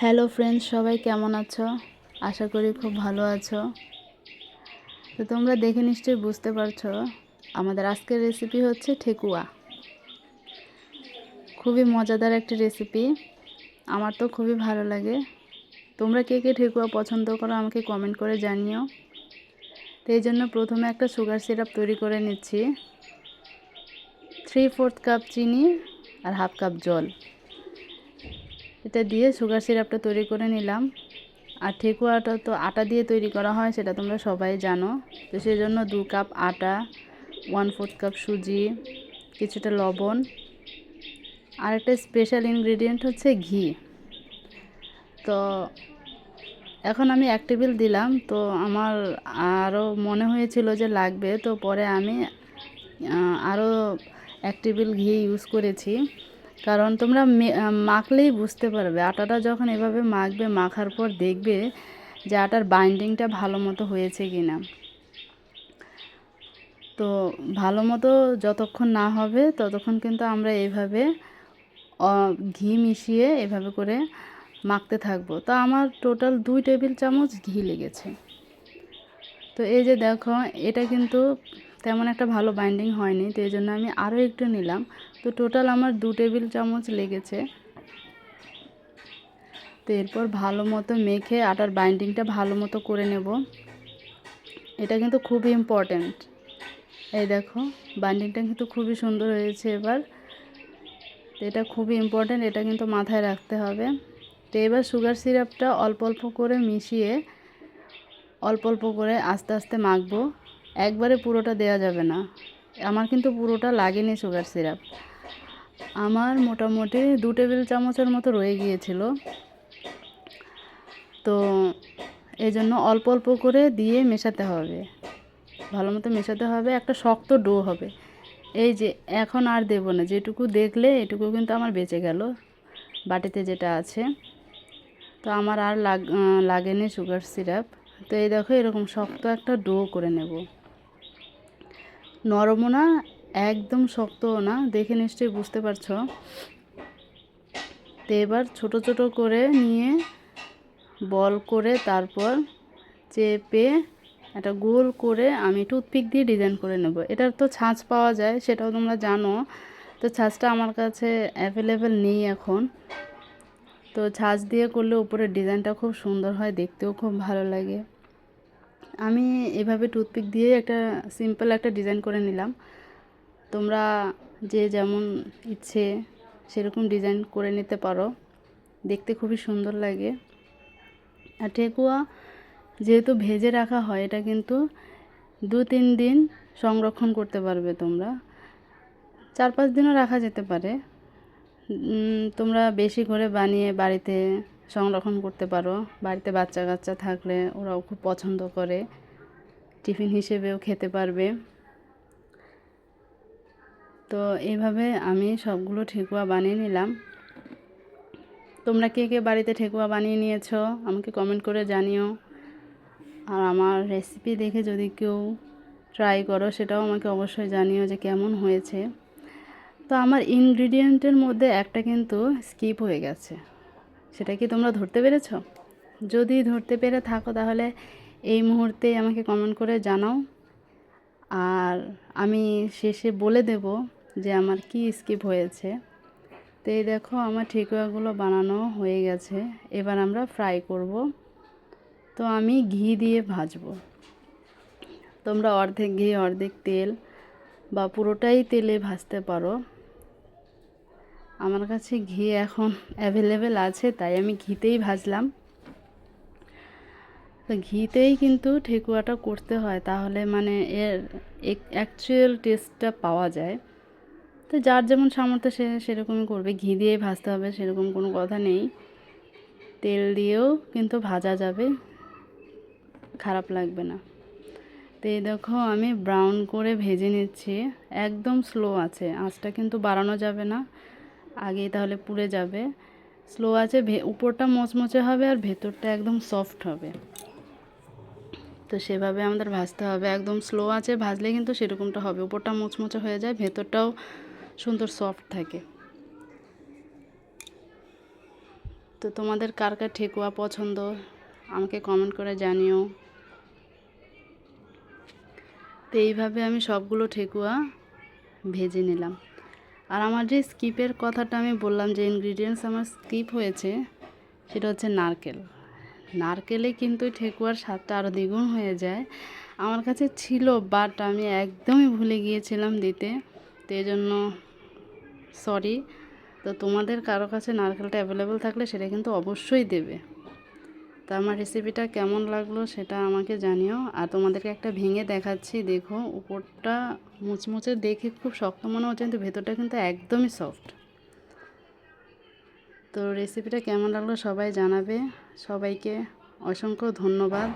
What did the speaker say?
Hello friends সবাই কেমন আছো? আশা করি খুব ভালো আছো। তো তোমরা দেখে নিশ্চয়ই বুঝতে পারছ, আমাদের আজকের রেসিপি হচ্ছে ঠেকুয়া। খুবই মজাদার একটি রেসিপি আমার তো খুবই ভালো লাগে। তোমরা কে কে ঠেকুয়া পছন্দ করো আমাকে কমেন্ট করে জানিও। তো এই জন্য প্রথমে একটা সুগার সিরাপ তৈরি করে নিচ্ছি। থ্রি ফোর্থ কাপ চিনি আর হাফ কাপ জল। এটা দিয়ে সুগার সিরাপটা তৈরি করে নিলাম। আর ঠেকুয়াটা তো আটা দিয়ে তৈরি করা হয়, সেটা তোমরা সবাই জানো। তো সেই জন্য দু কাপ আটা ওয়ান ফোর্থ কাপ সুজি, কিছুটা লবণ, আর একটা স্পেশাল ইনগ্রেডিয়েন্ট হচ্ছে ঘি। তো এখন আমি এক টেবিল দিলাম, তো আমার আরও মনে হয়েছিল যে লাগবে, তো পরে আমি আরও এক টেবিল ঘি ইউজ করেছি। কারণ তোমরা মাখলেই বুঝতে পারবে। আটাটা যখন এভাবে মাখবে, মাখার পর দেখবে যে আটার বাইন্ডিংটা ভালো মতো হয়েছে কি না তো ভালো মতো যতক্ষণ না হবে, ততক্ষণ কিন্তু আমরা এইভাবে ঘি মিশিয়ে এভাবে করে মাখতে থাকব। তো আমার টোটাল দুই টেবিল চামচ ঘি লেগেছে। তো এই যে দেখো, এটা কিন্তু তেমন একটা ভালো বাইন্ডিং হয়নি, তো এই জন্য আমি আরও একটু নিলাম। তো টোটাল আমার দু টেবিল চামচ লেগেছে। তো এরপর ভালো মতো মেখে আটার বাইন্ডিংটা ভালো মতো করে নেব। এটা কিন্তু খুবই ইম্পর্ট্যান্ট এই দেখো বাইন্ডিংটা কিন্তু খুবই সুন্দর হয়েছে এবার। এটা খুবই ইম্পর্ট্যান্ট এটা কিন্তু মাথায় রাখতে হবে। তো এবার সুগার সিরাপটা অল্প অল্প করে মিশিয়ে অল্প অল্প করে আস্তে আস্তে মাখবো। একবারে পুরোটা দেওয়া যাবে না। আমার কিন্তু পুরোটা লাগেনি সুগার সিরাপ আমার মোটামুটি দু টেবিল চামচের মতো রয়ে গিয়েছিল। তো এই জন্য অল্প অল্প করে দিয়ে মেশাতে হবে। ভালো মতো মেশাতে হবে, একটা শক্ত ডো হবে। এই যে এখন আর দেবো না, যেটুকু দেখলে এটুকু কিন্তু আমার বেঁচে গেল বাটিতে যেটা আছে। তো আমার আর লাগ লাগেনি সুগার সিরাপ। তো এই দেখো এরকম শক্ত একটা ডো করে নেব। নরমও না একদম শক্তও না, দেখে নিশ্চয়ই বুঝতে পারছ। তো এবার ছোট ছোট করে নিয়ে বল করে তারপর চেপে একটা গোল করে আমি টুথপিক দিয়ে ডিজাইন করে নেব। এটার তো ছাঁচ পাওয়া যায়, সেটাও তোমরা জানো। তো ছাঁচটা আমার কাছে অ্যাভেলেবেল নেই এখন। তো ছাঁচ দিয়ে করলে উপরে ডিজাইনটা খুব সুন্দর হয়, দেখতেও খুব ভালো লাগে। আমি এভাবে টুথপিক দিয়ে একটা সিম্পল একটা ডিজাইন করে নিলাম। তোমরা যে যেমন ইচ্ছে সেরকম ডিজাইন করে নিতে পারো। দেখতে খুবই সুন্দর লাগে। আর ঠেকুয়া যেহেতু ভেজে রাখা হয়, এটা কিন্তু দু তিন দিন সংরক্ষণ করতে পারবে তোমরা। চার পাঁচ দিনও রাখা যেতে পারে। তোমরা বেশি করে বানিয়ে বাড়িতে সংরক্ষণ করতে পারো। বাড়িতে বাচ্চা কাচ্চা থাকলে ওরাও খুব পছন্দ করে। টিফিন হিসেবেও খেতে পারবে। তো এইভাবে আমি সবগুলো ঠেকুয়া বানিয়ে নিলাম। তোমরা কে কে বাড়িতে ঠেকুয়া বানিয়ে নিয়েছো আমাকে কমেন্ট করে জানিও। আর আমার রেসিপি দেখে যদি কেউ ট্রাই করো, সেটাও আমাকে অবশ্যই জানিও যে কেমন হয়েছে। তো আমার ইনগ্রিডিয়েন্টের মধ্যে একটা কিন্তু স্কিপ হয়ে গেছে। সেটা কি তোমরা ধরতে পেরেছ? যদি ধরতে পেরে থাকো তাহলে এই মুহূর্তে আমাকে কমেন্ট করে জানাও। আর আমি শেষে বলে দেব যে আমার কি স্কিপ হয়েছে। তো এই দেখো আমার ঠিকুয়াগুলো বানানো হয়ে গেছে। এবার আমরা ফ্রাই করব। তো আমি ঘি দিয়ে ভাজবো। তোমরা অর্ধেক ঘি, অর্ধেক তেল বা পুরোটাই তেলে ভাজতে পারো। আমার কাছে ঘি এখন অ্যাভেলেবেল আছে, তাই আমি ঘিতেই ভাজলাম। তো ঘিতেই কিন্তু ঠেকুয়াটা করতে হয়, তাহলে মানে এর অ্যাকচুয়াল টেস্টটা পাওয়া যায়। তো যার যেমন সামর্থ্য সে সেরকমই করবে। ঘি দিয়ে ভাজতে হবে, সেরকম কোনো কথা নেই। তেল দিয়েও কিন্তু ভাজা যাবে, খারাপ লাগবে না। তো এই দেখো আমি ব্রাউন করে ভেজে নিচ্ছি, একদম স্লো আছে। আঁচটা কিন্তু বাড়ানো যাবে না, আগেই তাহলে পুড়ে যাবে। স্লো আছে উপরটা মচমচে হবে আর ভেতরটা একদম সফট হবে। তো সেভাবে আমাদের ভাজতে হবে। একদম স্লো আছে, ভাজলে কিন্তু সেরকমটা হবে। উপরটা মচমচে হয়ে যায়, ভেতরটাও সুন্দর সফট থাকে। তো তোমাদের কার কার ঠেকুয়া পছন্দ? আমাকে কমেন্ট করে জানিও। তো এইভাবে আমি সবগুলো ঠেকুয়া ভেজে নিলাম। আর আমার যে স্কিপের কথাটা আমি বললাম, যে ইনগ্রিডিয়েন্টস আমার স্কিপ হয়েছে, সেটা হচ্ছে নারকেল। নারকেলে কিন্তু ঠেকুয়ার স্বাদটা আরও দ্বিগুণ হয়ে যায়। আমার কাছে ছিল বাট আমি একদমই ভুলে গিয়েছিলাম দিতে। তো এই জন্য সরি, তো তোমাদের কারও কাছে নারকেলটা অ্যাভেলেবেল থাকলে সেটা কিন্তু অবশ্যই দেবে। তো আমার রেসিপিটা কেমন লাগল সেটা আমাকে জানিও। আর তোমাদেরকে একটা ভেঙে দেখাচ্ছি, দেখো, উপরটা মুচমুচে দেখে খুব শক্ত মনে হচ্ছে, কিন্তু ভেতরটা কিন্তু একদমই সফট তো রেসিপিটা কেমন লাগল সবাই জানাবে। সবাইকে অসংখ্য ধন্যবাদ।